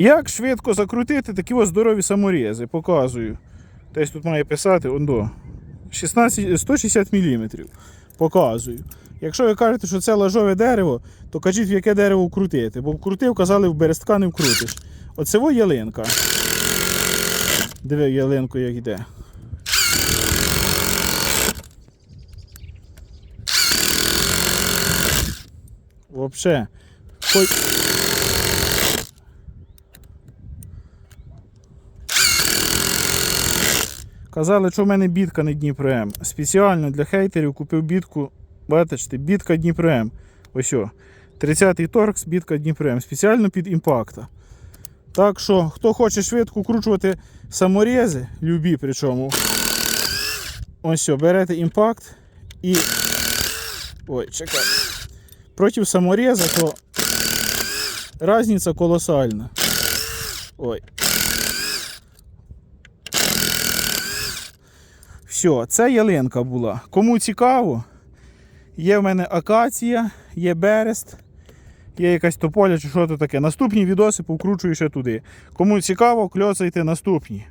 Як швидко закрутити такі ось здорові саморези, показую. Десь тут має писати ондо. 16, 160 мм. Показую. Якщо ви кажете, що це лажове дерево, то кажіть, в яке дерево вкрутити. Бо вкрутив, казали, в берестка не вкрутиш. Оце во ялинка. Диви ялинку, як йде. Хоч... Казали, що в мене бітка не Дніпро М. Спеціально для хейтерів купив бітку. Бачите, бітка Дніпро М. Ось. о. 30-й торкс, бітка Дніпро М. Спеціально під імпакта. Так що, хто хоче швидко вкручувати саморези, любі причому. Ось, о, берете імпакт і. Ой, чекай. Проти самореза, то різниця колосальна. Ой. Все, це ялинка була. Кому цікаво, є в мене акація, є берест, є якась тополя чи що то таке. Наступні відоси повкручую ще туди. Кому цікаво, кльоцайте наступні.